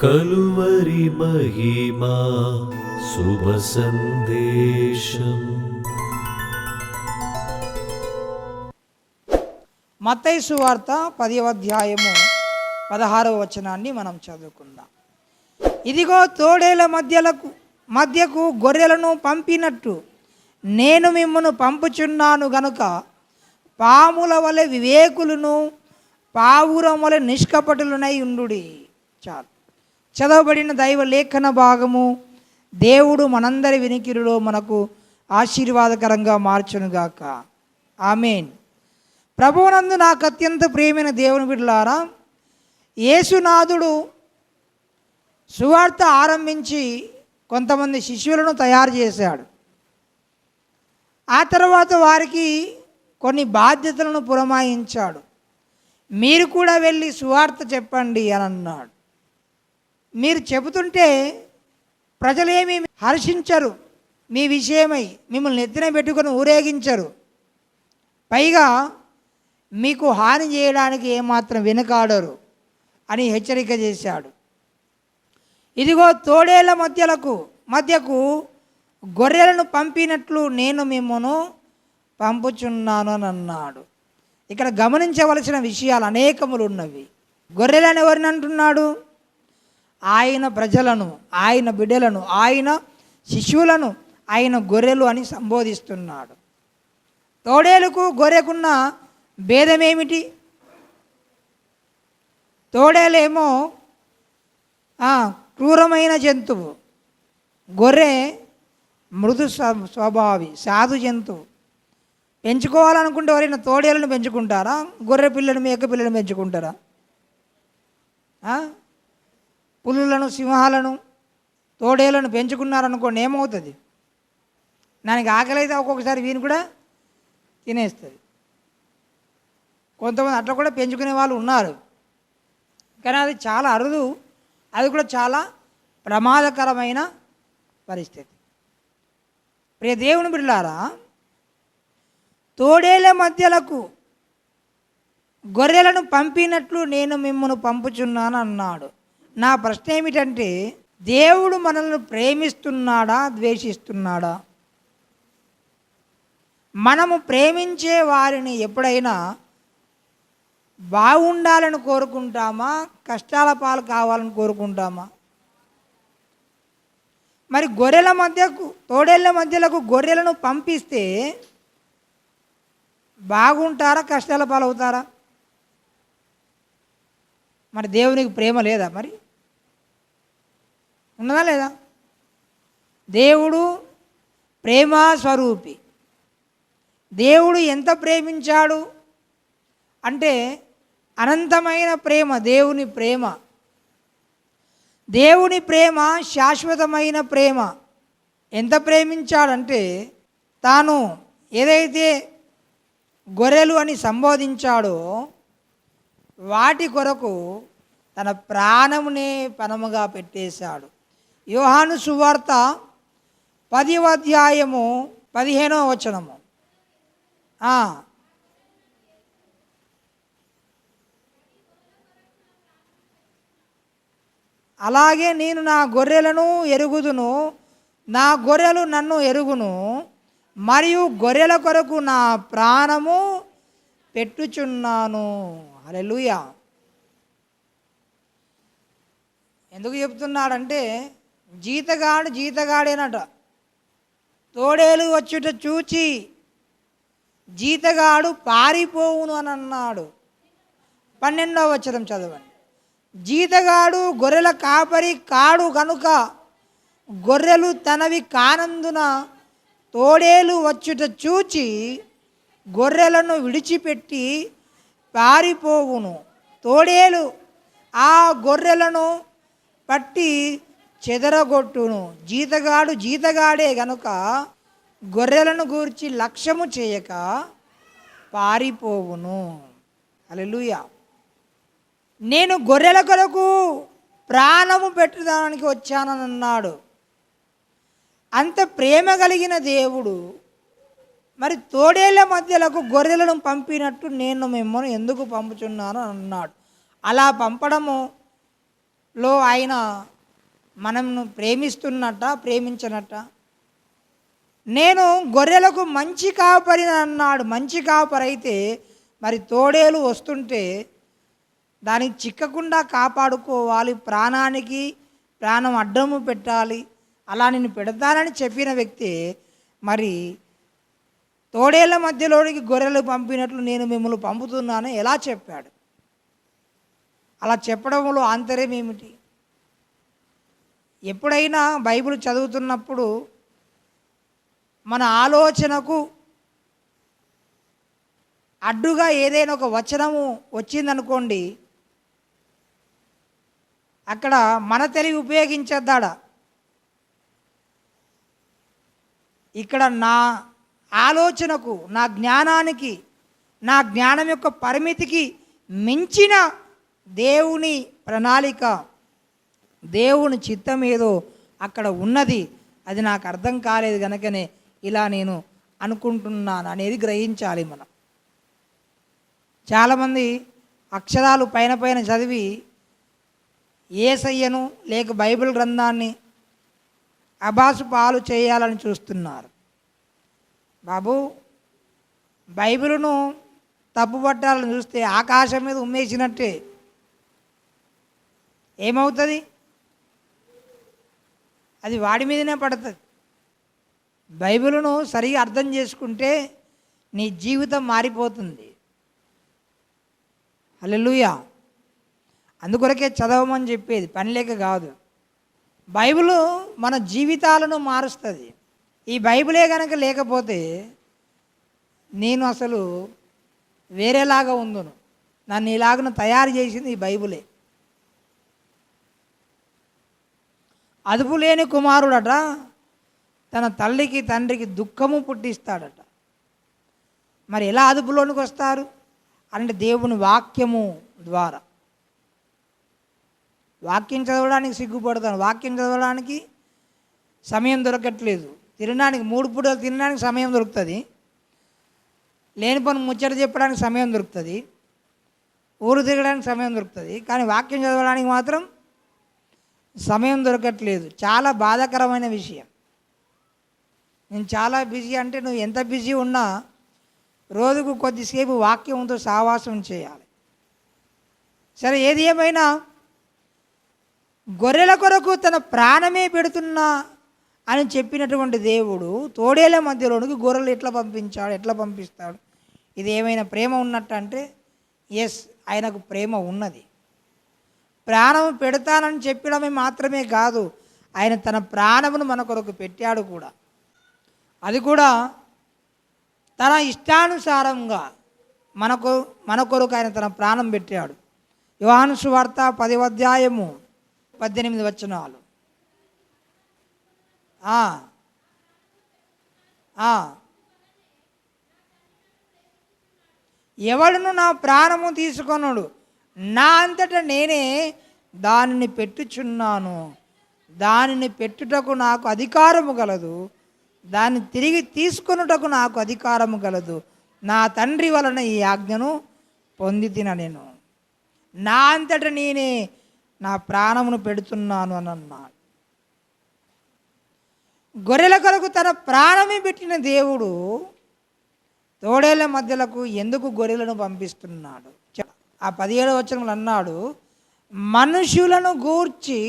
కలువరి మహిమా శుభ సందేశం. మత్తయి వార్త పదవ అధ్యాయము పదహారవ వచనాన్ని మనం చదువుకుందాం. ఇదిగో తోడేల మధ్యలకు మధ్యకు గొర్రెలను పంపినట్టు నేను మిమ్మను పంపుచున్నాను గనుక పాముల వలె వివేకులను పావురం వలె నిష్కపటులనై ఉండుడి. చాలు. చదవబడిన దైవ లేఖన భాగము దేవుడు మనందరి వినికిరిలో మనకు ఆశీర్వాదకరంగా మార్చునుగాక. ఆమెన్. ప్రభువునందు నాకు అత్యంత ప్రియమైన దేవుని బిడ్డలారా యేసునాథుడు సువార్త ఆరంభించి కొంతమంది శిష్యులను తయారు చేశాడు. ఆ తర్వాత వారికి కొన్ని బాధ్యతలను పురమాయించాడు. మీరు కూడా వెళ్ళి సువార్త చెప్పండి అని అన్నాడు. మీరు చెబుతుంటే ప్రజలేమీ హర్షించరు. మీ విషయమై మిమ్మల్ని ఎత్తిన పెట్టుకొని ఊరేగించరు. పైగా మీకు హాని చేయడానికి ఏమాత్రం వెనుకాడరు అని హెచ్చరిక చేశాడు. ఇదిగో తోడేళ్ళ మధ్యలకు మధ్యకు గొర్రెలను పంపినట్లు నేను మిమ్మను పంపుచున్నాను అని అన్నాడు. ఇక్కడ గమనించవలసిన విషయాలు అనేకములు ఉన్నవి. గొర్రెలను ఎవరిని అంటున్నాడు? ఆయన ప్రజలను ఆయన బిడ్డలను ఆయన శిశువులను ఆయన గొర్రెలు అని సంబోధిస్తున్నాడు. తోడేలకు గొర్రెకున్న భేదమేమిటి? తోడేలేమో క్రూరమైన జంతువు. గొర్రె మృదు స్వభావి సాధు జంతువు. పెంచుకోవాలనుకుంటే ఎవరైనా తోడేలను పెంచుకుంటారా? గొర్రె పిల్లను మేక పిల్లను పెంచుకుంటారా? పులులను సింహాలను తోడేలను పెంచుకున్నారనుకోండి ఏమవుతుంది? దానికి ఆకలి అయితే ఒక్కొక్కసారి వీని కూడా తినేస్తుంది. కొంతమంది అట్లా కూడా పెంచుకునే వాళ్ళు ఉన్నారు. కానీ అది చాలా అరుదు. అది కూడా చాలా ప్రమాదకరమైన పరిస్థితి. ప్రియ దేవుని బిడ్డలారా తోడేల మధ్యలకు గొర్రెలను పంపినట్లు నేను మిమ్మల్ని పంపుచున్నాను అన్నాడు నా ప్రశ్న ఏమిటంటే దేవుడు మనల్ని ప్రేమిస్తున్నాడా ద్వేషిస్తున్నాడా? మనము ప్రేమించే వారిని ఎప్పుడైనా బాగుండాలని కోరుకుంటామా? కష్టాల పాలు కావాలని కోరుకుంటామా? మరి గొర్రెల మధ్యకు తోడేళ్ళ మధ్యలకు గొర్రెలను పంపిస్తే బాగుంటారా? కష్టాల పాలవుతారా? మరి దేవునికి ప్రేమ లేదా మరి? ఉన్నదా లేదా? దేవుడు ప్రేమ స్వరూపి. దేవుడు ఎంత ప్రేమించాడు? అంటే అనంతమైన ప్రేమ దేవుని ప్రేమ. దేవుని ప్రేమ శాశ్వతమైన ప్రేమ. ఎంత ప్రేమించాడంటే తాను ఏదైతే గొర్రెలు అని సంబోధించాడో వాటి కొరకు తన ప్రాణమునే పనముగా పెట్టేశాడు. యోహాను సువార్త పదివ అధ్యాయము పదిహేనవ వచనము. అలాగే నేను నా గొర్రెలను ఎరుగుదును నా గొర్రెలు నన్ను ఎరుగును మరియు గొర్రెల కొరకు నా ప్రాణము పెట్టుచున్నాను. అలెలుయా ఎందుకు చెప్తున్నాడంటే జీతగాడు జీతగాడేనట. తోడేలు వచ్చుట చూచి జీతగాడు పారిపోవును అని అన్నాడు పన్నెండవ వచ్చరం చదవండి. జీతగాడు గొర్రెల కాపరి కాడు కనుక గొర్రెలు తనవి కానందున తోడేలు వచ్చుట చూచి గొర్రెలను విడిచిపెట్టి పారిపోవును. తోడేలు ఆ గొర్రెలను పట్టి చెదరగొట్టును. జీతగాడు జీతగాడే గనుక గొర్రెలను గూర్చి లక్ష్యము చేయక పారిపోవును. అలెలుయ నేను గొర్రెల కొరకు ప్రాణము పెట్టడానికి వచ్చానని అన్నాడు అంత ప్రేమ కలిగిన దేవుడు మరి తోడేళ్ళ మధ్యలకు గొర్రెలను పంపినట్టు నేను మిమ్మల్ని ఎందుకు పంపుచున్నాను అన్నాడు. అలా పంపడము లో ఆయన మనం ప్రేమిస్తున్నట్ట ప్రేమించనట్ట నేను గొర్రెలకు మంచి కాపరి అన్నాడు. మంచి కాపరి అయితే మరి తోడేలు వస్తుంటే దానికి చిక్కకుండా కాపాడుకోవాలి. ప్రాణానికి ప్రాణం అడ్డము పెట్టాలి. అలా నేను పెడతానని చెప్పిన వ్యక్తి మరి తోడేళ్ళ మధ్యలోనికి గొర్రెలు పంపినట్లు నేను మిమ్మల్ని పంపుతున్నాను. ఎలా చెప్పాడు? అలా చెప్పడంలో ఆంతర్యం ఏమిటి? ఎప్పుడైనా బైబిల్ చదువుతున్నప్పుడు మన ఆలోచనకు అడ్డుగా ఏదైనా ఒక వచనము వచ్చిందనుకోండి అక్కడ మన తెలివి ఉపయోగించేద్దాడా. ఇక్కడ నా ఆలోచనకు నా జ్ఞానానికి నా జ్ఞానం యొక్క పరిమితికి మించిన దేవుని ప్రణాళిక. దేవుని చిత్తం ఏదో అక్కడ ఉన్నది. అది నాకు అర్థం కాలేదు కనుకనే ఇలా నేను అనుకుంటున్నాను అనేది గ్రహించాలి మనం. చాలామంది అక్షరాలు పైన పైన చదివి ఏసయ్యను లేక బైబిల్ గ్రంథాన్ని అబాసు పాలు చేయాలని చూస్తున్నారు. బాబు బైబిల్ను తప్పుపట్టాలని చూస్తే ఆకాశం మీద ఉమ్మేసినట్టే. ఏమవుతుంది? అది వాడి మీదనే పడుతుంది. బైబిల్ను సరిగా అర్థం చేసుకుంటే నీ జీవితం మారిపోతుంది. అల్లెలుయా అందుకొరకే చదవమని చెప్పేది పని లేక కాదు. బైబిల్ మన జీవితాలను మారుస్తుంది. ఈ బైబిలే కనుక లేకపోతే నేను అసలు వేరేలాగా ఉందును. నన్ను ఇలాగను తయారు చేసింది ఈ బైబిలే. అదుపు లేని కుమారుడట తన తల్లికి తండ్రికి దుఃఖము పుట్టిస్తాడట. మరి ఎలా అదుపులోనికి వస్తారు? అంటే దేవుని వాక్యము ద్వారా. వాక్యం చదవడానికి సిగ్గుపడతాను. వాక్యం చదవడానికి సమయం దొరకట్లేదు. తినడానికి మూడు పూటలు తినడానికి సమయం దొరుకుతుంది. లేని పని ముచ్చట చెప్పడానికి సమయం దొరుకుతుంది. ఊరు తిరగడానికి సమయం దొరుకుతుంది. కానీ వాక్యం చదవడానికి మాత్రం సమయం దొరకట్లేదు. చాలా బాధాకరమైన విషయం. నేను చాలా బిజీ అంటే నువ్వు ఎంత బిజీ ఉన్నా రోజుకు కొద్దిసేపు వాక్యంతో సావాసం చేయాలి. సరే ఏది ఏమైనా గొర్రెల కొరకు తన ప్రాణమే పెడుతున్నా అని చెప్పినటువంటి దేవుడు తోడేల మధ్యలోనికి గొర్రెలు ఎట్లా పంపించాడు ఎట్లా పంపిస్తాడు? ఇది ఏమైనా ప్రేమ ఉన్నట్టు అంటే ఎస్ ఆయనకు ప్రేమ ఉన్నది. ప్రాణం పెడతానని చెప్పడమే మాత్రమే కాదు ఆయన తన ప్రాణమును మన కొరకు పెట్టాడు కూడా. అది కూడా తన ఇష్టానుసారంగా మనకు మన కొరకు ఆయన తన ప్రాణం పెట్టాడు. యువాను సువార్త పది అధ్యాయము పద్దెనిమిది వచనాలు. ఎవడును నా ప్రాణము తీసుకొనుడు? నా అంతట నేనే దానిని పెట్టుచున్నాను. దానిని పెట్టుటకు నాకు అధికారము గలదు. దాన్ని తిరిగి తీసుకొనుటకు నాకు అధికారము గలదు. నా తండ్రి వలన ఈ ఆజ్ఞను పొంది తిన నేను. నా అంతట నేనే నా ప్రాణమును పెడుతున్నాను అని అన్నాడు. గొర్రెల కొరకు తన ప్రాణమే పెట్టిన దేవుడు తోడేళ్ళ మధ్యలకు ఎందుకు గొర్రెలను పంపిస్తున్నాడు? ఆ పదిహేడు వచనములు అన్నాడు మనుషులను గూర్చి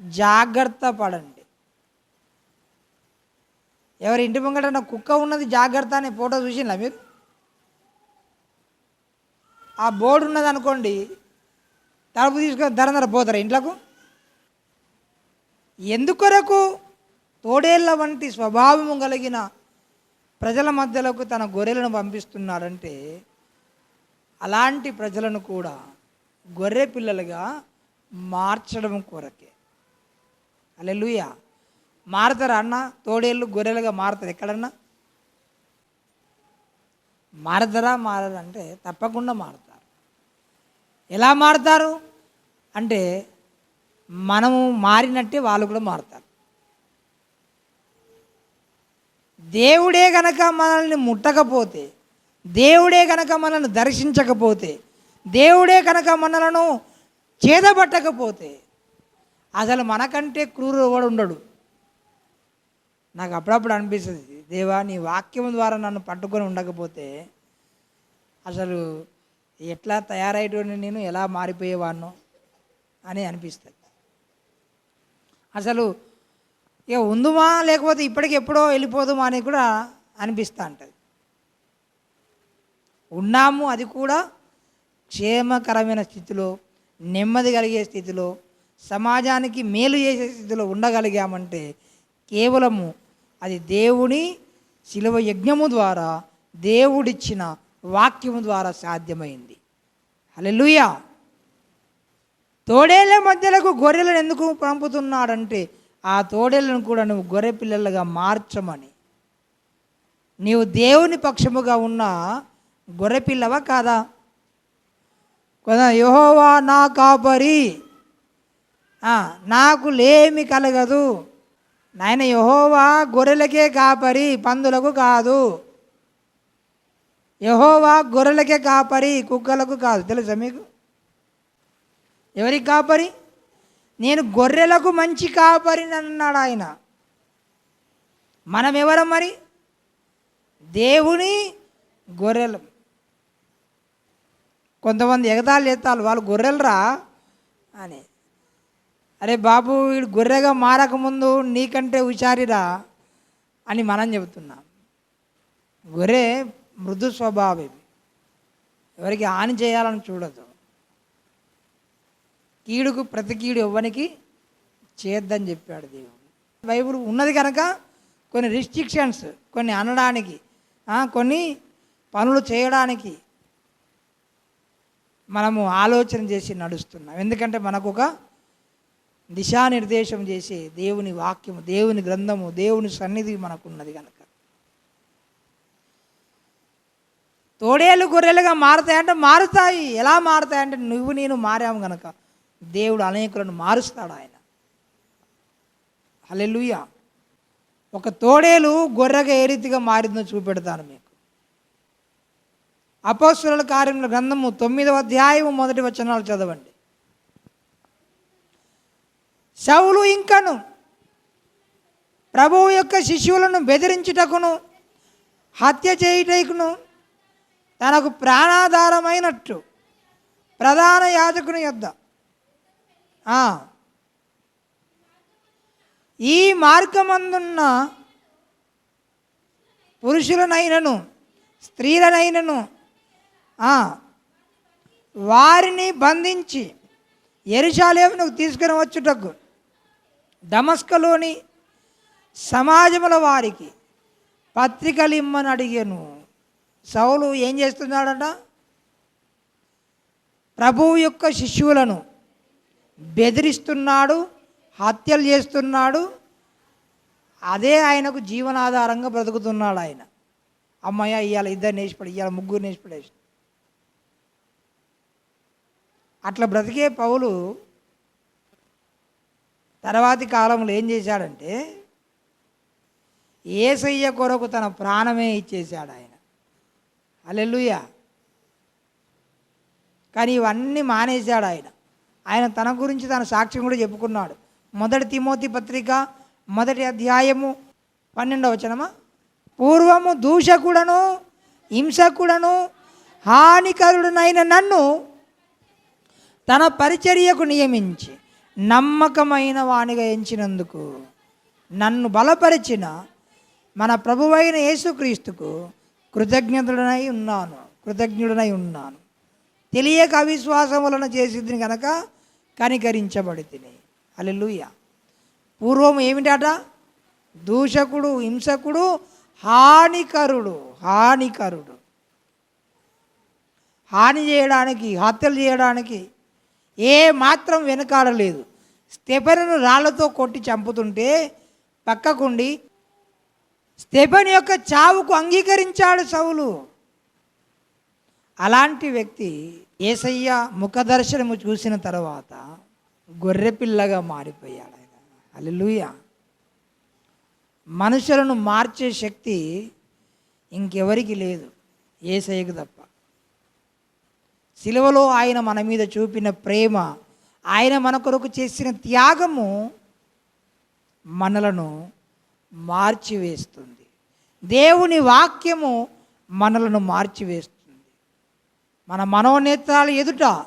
జాగ్రత్త పడండి. ఎవరి ఇంటి ముంగట కుక్క ఉన్నది జాగ్రత్త అనే ఫోటో చూసిందా మీరు? ఆ బోర్డు ఉన్నది అనుకోండి తలుపు తీసుకొని ధర పోతారు పోతారా ఇంట్లోకు? ఎందుకొరకు తోడేళ్ళ వంటి స్వభావము కలిగిన ప్రజల మధ్యలోకి తన గొర్రెలను పంపిస్తున్నాడంటే అలాంటి ప్రజలను కూడా గొర్రె పిల్లలుగా మార్చడం కొరకే. అల్లెలుయ మారతారా అన్న? తోడేళ్ళు గొర్రెలుగా మారతారు. ఎక్కడన్నా? మారతారా? మారదంటే తప్పకుండా మారుతారు. ఎలా మారుతారు? అంటే మనము మారినట్టే వాళ్ళు కూడా మారుతారు. దేవుడే గనక మనల్ని ముట్టకపోతే దేవుడే కనుక మనల్ని దర్శించకపోతే దేవుడే కనుక మనలను చేదబట్టకపోతే అసలు మనకంటే క్రూరు ఉండడు. నాకు అప్పుడప్పుడు అనిపిస్తుంది దేవా నీ వాక్యం ద్వారా నన్ను పట్టుకొని ఉండకపోతే అసలు ఎట్లా తయారయ్యేటువంటి నేను ఎలా మారిపోయేవాడినో అని అనిపిస్తుంది. అసలు ఇక ఉందుమా లేకపోతే ఇప్పటికి ఎప్పుడో వెళ్ళిపోదుమా అని కూడా అనిపిస్తూ ఉంటుంది. ఉన్నాము అది కూడా క్షేమకరమైన స్థితిలో నెమ్మది కలిగే స్థితిలో సమాజానికి మేలు చేసే స్థితిలో ఉండగలిగామంటే కేవలము అది దేవుని శిలువ యజ్ఞము ద్వారా దేవుడిచ్చిన వాక్యము ద్వారా సాధ్యమైంది. హలెలుయా తోడేళ్ళ మధ్యలకు గొర్రెలను ఎందుకు పంపుతున్నాడంటే ఆ తోడేళ్ళను కూడా నువ్వు గొర్రె పిల్లలుగా మార్చమని. నీవు దేవుని పక్షముగా ఉన్న గొర్రెపిల్లవా కాదా? కదా యహోవా నా కాపరి. నాకు లేమి కలగదు. నాయన యహోవా గొర్రెలకే కాపరి పందులకు కాదు. యహోవా గొర్రెలకే కాపరి కుక్కలకు కాదు. తెలుసా మీకు? ఎవరికి కాపరి? నేను గొర్రెలకు మంచి కాపరిని అన్నాడు ఆయన. మనం ఎవరం మరి? దేవుని గొర్రెలు. కొంతమంది ఎగతాళి ఎత్తాలి వాళ్ళు గొర్రెలరా? అని. అరే బాబు వీడు గొర్రెగా మారకముందు నీకంటే హుషారిరా అని మనం చెబుతున్నాం. గొర్రె మృదు స్వభావం ఎవరికి హాని చేయాలని చూడదు. కీడుకు ప్రతి కీడు ఎవ్వనికి చేద్దని చెప్పాడు దేవుడు. బైబిల్ ఉన్నది కనుక కొన్ని రిస్ట్రిక్షన్స్ కొన్ని అనడానికి కొన్ని పనులు చేయడానికి మనము ఆలోచన చేసి నడుస్తున్నాం. ఎందుకంటే మనకు ఒక దిశానిర్దేశం చేసే దేవుని వాక్యము దేవుని గ్రంథము దేవుని సన్నిధి మనకున్నది కనుక తోడేలు గొర్రెలుగా మారుతాయంటే మారుతాయి. ఎలా మారుతాయంటే నువ్వు నేను మారాము గనక. దేవుడు అనేకులను మారుస్తాడు ఆయన. హల్లెలూయా. ఒక తోడేలు గొర్రెగా ఏ రీతిగా మారిందో చూపెడతాను మేము అపోస్తుల కార్యముల గ్రంథము తొమ్మిదవ అధ్యాయము మొదటి వచనాలు చదవండి. శవులు ఇంకను ప్రభువు యొక్క శిశువులను బెదిరించుటకును హత్య చేయుటకును తనకు ప్రాణాధారమైనట్టు ప్రధాన యాజకుని యొద్ద. ఈ మార్గమందున్న పురుషులనైనను స్త్రీలనైనను వారిని బంధించి ఎరుషాలేమునకు తీసుకుని వచ్చుటకు దమస్కలోని సమాజముల వారికి పత్రికలు ఇమ్మని అడిగాను. సౌలు ఏం చేస్తున్నాడట? ప్రభువు యొక్క శిష్యులను బెదిరిస్తున్నాడు హత్యలు చేస్తున్నాడు అదే ఆయనకు జీవనాధారంగా బ్రతుకుతున్నాడు ఆయన. అమ్మయ్య ఇవాళ ఇద్దరు నేసిపడి ఇవాళ ముగ్గురు నేసిపడేసి అట్లా బ్రతికే పౌలు తర్వాతి కాలంలో ఏం చేశాడంటే ఏసయ్య కొరకు తన ప్రాణమే ఇచ్చేశాడు ఆయన. అల్లెలుయ్య కానీ ఇవన్నీ మానేశాడు ఆయన. ఆయన తన గురించి తన సాక్ష్యం కూడా చెప్పుకున్నాడు. మొదటి తిమోతి పత్రిక మొదటి అధ్యాయము పన్నెండవ వచనమా? పూర్వము దూషకుడను హింసకుడను హానికరుడునైన నన్ను తన పరిచర్యకు నియమించి నమ్మకమైన వాణిగా ఎంచినందుకు నన్ను బలపరిచిన మన ప్రభువైన యేసుక్రీస్తుకు కృతజ్ఞతుడనై ఉన్నాను కృతజ్ఞుడనై ఉన్నాను. తెలియక అవిశ్వాసం వలన చేసింది కనుక కనికరించబడి తిని అల్లెలుయ్య పూర్వం ఏమిటట? దూషకుడు హింసకుడు హానికరుడు హానికరుడు. హాని చేయడానికి హత్యలు చేయడానికి ఏ మాత్రం వెనకాడలేదు. స్టెఫెను రాళ్ళతో కొట్టి చంపుతుంటే పక్కకుండి స్టెఫెన్ యొక్క చావుకు అంగీకరించాడు సౌలు. అలాంటి వ్యక్తి ఏసయ్య ముఖదర్శనము చూసిన తర్వాత గొర్రెపిల్లగా మారిపోయాడు ఆయన. అల్లెలుయ మనుషులను మార్చే శక్తి ఇంకెవరికి లేదు. ఏసయ్యకు తప్ప. సిలువలో ఆయన మన మీద చూపిన ప్రేమ ఆయన మన కొరకు చేసిన త్యాగము మనలను మార్చివేస్తుంది. దేవుని వాక్యము మనలను మార్చివేస్తుంది. మన మనోనేత్రాలు ఎదుట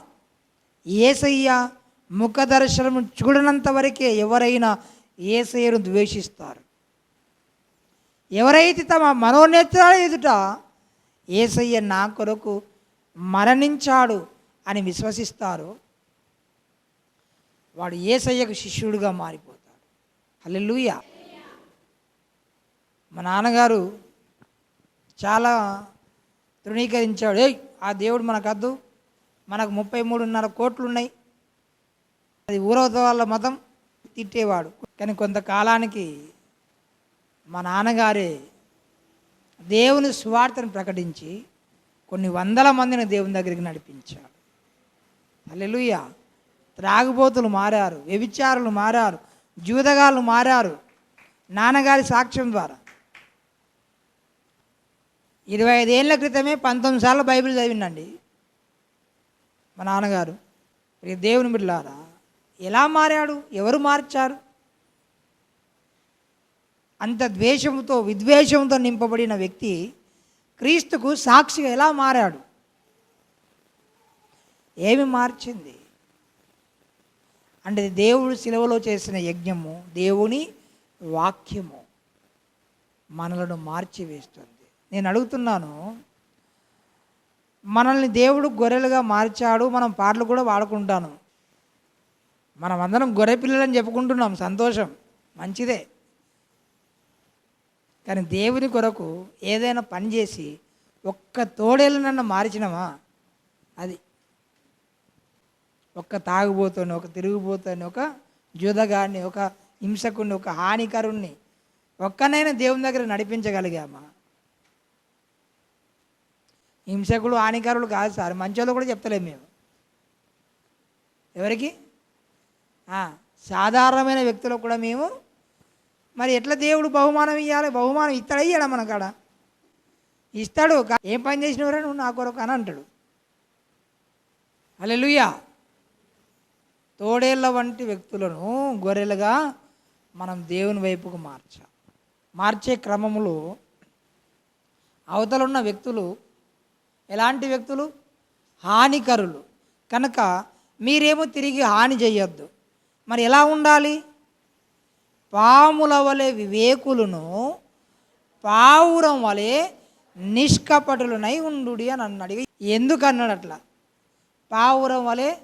ఏసయ్య ముఖ దర్శనము చూడనంత వరకే ఎవరైనా ఏసయ్యను ద్వేషిస్తారు. ఎవరైతే తమ మనోనేత్రాల ఎదుట ఏసయ్య నా కొరకు మరణించాడు అని విశ్వసిస్తారో. వాడు ఏసయ్యకు శిష్యుడిగా మారిపోతాడు. హల్లెలూయ. మా నాన్నగారు చాలా తృణీకరించాడు. ఏయ్ ఆ దేవుడు మనకద్దు. మనకు ముప్పై మూడున్నర కోట్లు ఉన్నాయి అది ఊరవత వాళ్ళ మతం తిట్టేవాడు. కానీ కొంతకాలానికి మా నాన్నగారే దేవుని స్వార్థను ప్రకటించి కొన్ని వందల మందిని దేవుని దగ్గరికి నడిపించాడు. అల్లెలుయ్య త్రాగుబోతులు మారారు వ్యభిచారులు మారారు జూదగాళ్ళు మారారు నాన్నగారి సాక్ష్యం ద్వారా. ఇరవై ఐదేళ్ళ క్రితమే పంతొమ్మిది సార్లు బైబిల్ చదివినండి మా నాన్నగారు ప్రియ దేవుని బిడ్డలారా ఎలా మారాడు? ఎవరు మార్చారు? అంత ద్వేషంతో విద్వేషంతో నింపబడిన వ్యక్తి క్రీస్తుకు సాక్షిగా ఎలా మారాడు? ఏమి మార్చింది? అంటే దేవుడు శిలువలో చేసిన యజ్ఞము దేవుని వాక్యము మనలను మార్చివేస్తుంది. నేను అడుగుతున్నాను మనల్ని దేవుడు గొర్రెలుగా మార్చాడు మనం పాటలు కూడా వాడుకుంటాను మనం అందరం గొర్రె పిల్లలని చెప్పుకుంటున్నాం సంతోషం మంచిదే. కానీ దేవుని కొరకు ఏదైనా పని చేసి ఒక్క తోడేళ్ళనన్నా మార్చినమా? అది. ఒక్క తాగుబోతుని ఒక తిరుగుబోతుని ఒక జూదగాడిని ఒక హింసకుడిని ఒక హానికరుణ్ణి ఒక్కనైనా దేవుని దగ్గర నడిపించగలిగామా? హింసకుడు హానికరులు కాదు సార్. మంచోళ్ళు కూడా చెప్తలేము మేము. ఎవరికి? సాధారణమైన వ్యక్తులకు కూడా మేము మరి ఎట్లా దేవుడు బహుమానం ఇవ్వాలి బహుమానం ఇస్తాడు? ఇయ్యాడా మన కాడ ఇస్తాడు ఏం పని చేసినవరా నువ్వు నా కొరకు అని అంటాడు. అలెలుయ్యా తోడేళ్ళ వంటి వ్యక్తులను గొర్రెలుగా మనం దేవుని వైపుకు మార్చాలి మార్చే క్రమంలో అవతలున్న వ్యక్తులు ఎలాంటి వ్యక్తులు? హానికరులు. కనుక మీరేమో తిరిగి హాని చేయొద్దు. మరి ఎలా ఉండాలి? పాముల వలె వివేకులను పావురం వలె నిష్కపటులనై ఉండు అని అన్నాడు. ఎందుకు అన్నాడు అట్లా పావురం వలె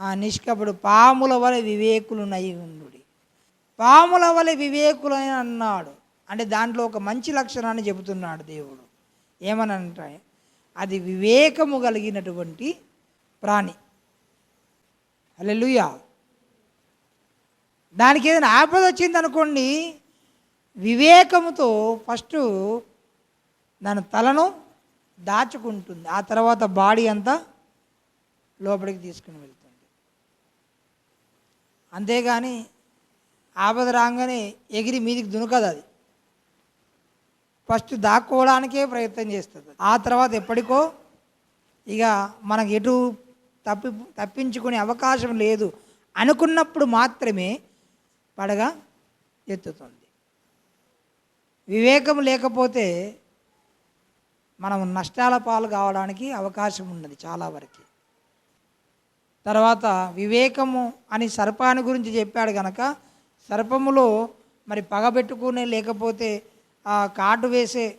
ఆ నిష్కపడు పాముల వలె వివేకులునై ఉండు పాముల వలె వివేకులని అన్నాడు. అంటే దాంట్లో ఒక మంచి లక్షణాన్ని చెబుతున్నాడు దేవుడు. ఏమని అంటే అది వివేకము కలిగినటువంటి ప్రాణి. అల్లెలుయా దానికి ఏదైనా ఆపద వచ్చింది అనుకోండి వివేకముతో ఫస్ట్ దాని తలను దాచుకుంటుంది. ఆ తర్వాత బాడీ అంతా లోపలికి తీసుకుని వెళ్తుంది. అంతేగాని ఆపద రాగానే ఎగిరి మీదికి దునకదు అది. ఫస్ట్ దాక్కోవడానికే ప్రయత్నం చేస్తుంది ఆ తర్వాత ఎప్పటికో ఇక మనకు ఎటు తప్పి తప్పించుకునే అవకాశం లేదు అనుకున్నప్పుడు మాత్రమే పడగ ఎత్తుతుంది. వివేకం లేకపోతే మనం నష్టాల పాలు కావడానికి అవకాశం ఉన్నది చాలా వరకు. తర్వాత వివేకము అని సర్పాన్ని గురించి చెప్పాడు కనుక సర్పములో మరి పగబెట్టుకునే లేకపోతే ఆ కాటు వేసే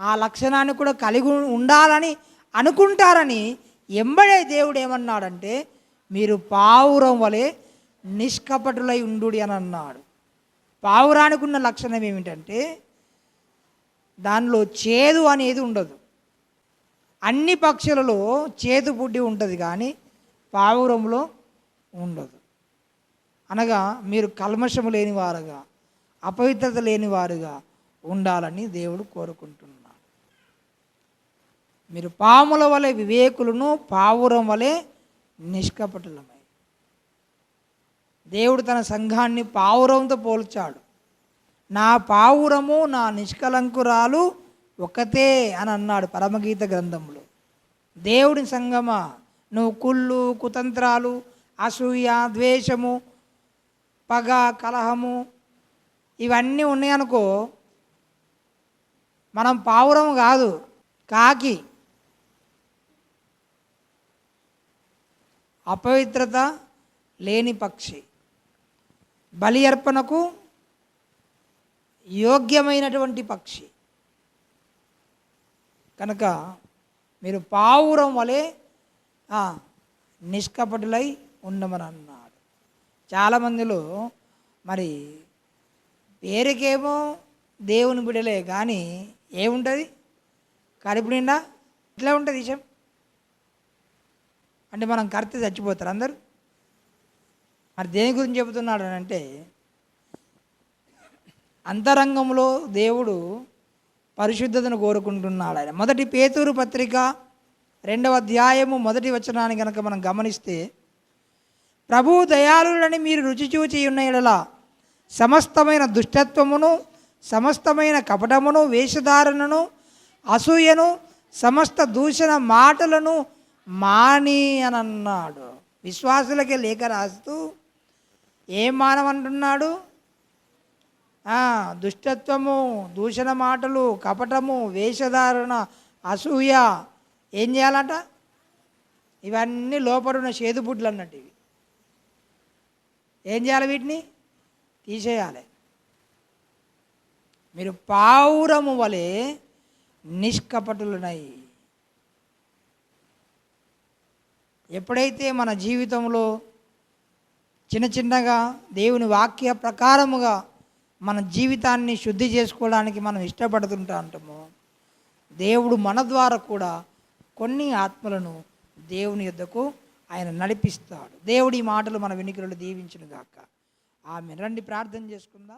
ఆ లక్షణాన్ని కూడా కలిగి ఉండాలని అనుకుంటారని ఎంబడే దేవుడు ఏమన్నాడంటే మీరు పావురం వలె నిష్కపటులై ఉండు అని అన్నాడు. పావురానికి ఉన్న లక్షణం ఏమిటంటే దానిలో చేదు అనేది ఉండదు. అన్ని పక్షులలో చేదు బుడ్డి ఉంటుంది కానీ పావురంలో ఉండదు. అనగా మీరు కల్మషము లేనివారుగా అపవిత్రత లేని వారుగా ఉండాలని దేవుడు కోరుకుంటున్నాడు. మీరు పాముల వలె వివేకులను పావురం వలె నిష్కపటులమై. దేవుడు తన సంఘాన్ని పావురంతో పోల్చాడు. నా పావురము నా నిష్కలంకురాలు ఒకతే అని అన్నాడు పరమగీత గ్రంథంలో. దేవుడి సంగమా? నువ్వు కుళ్ళు కుతంత్రాలు అసూయ ద్వేషము పగ కలహము ఇవన్నీ ఉన్నాయనుకో మనం పావురం కాదు కాకి. అపవిత్రత లేని పక్షి. బలి అర్పణకు యోగ్యమైనటువంటి పక్షి. కనుక మీరు పావురం వలె నిష్కపటులై ఉండమని అన్నాడు చాలామందిలో మరి పేరుకేమో దేవుని బిడలే కానీ ఏముంటుంది? కడుపు నిండా ఇట్లా ఉంటుంది విషయం. అంటే మనం కడితే చచ్చిపోతారు అందరూ. మరి దేని గురించి చెబుతున్నాడు అని అంటే అంతరంగంలో దేవుడు పరిశుద్ధతను కోరుకుంటున్నాడు ఆయన. మొదటి పేతూరు పత్రిక రెండవ అధ్యాయము మొదటి వచనాన్ని కనుక మనం గమనిస్తే ప్రభు దయాళులని మీరు రుచి చూచి ఉన్న యెడల సమస్తమైన దుష్టత్వమును సమస్తమైన కపటమును వేషధారణను అసూయను సమస్త దూషణ మాటలను మాని అని అన్నాడు. విశ్వాసులకే లేఖ రాస్తూ ఏం మానవంటున్నాడు? దుష్టత్వము దూషణ మాటలు కపటము వేషధారణ అసూయ ఏం చేయాలంట? ఇవన్నీ లోపడున్న చేదుబుడ్లు అన్నట్టు ఇవి. ఏం చేయాలి వీటిని? తీసేయాలి. మీరు పావురము వలె నిష్కపటులునై. ఎప్పుడైతే మన జీవితంలో చిన్న చిన్నగా దేవుని వాక్య ప్రకారముగా మన జీవితాన్ని శుద్ధి చేసుకోవడానికి మనం ఇష్టపడుతుంటా అంటాము దేవుడు మన ద్వారా కూడా కొన్ని ఆత్మలను దేవుని యొద్దకు ఆయన నడిపిస్తాడు. దేవుడి ఈ మాటలు మన వెనుకలు దీవించునుగాక. ఆమె రండి ప్రార్థన చేసుకుందాం.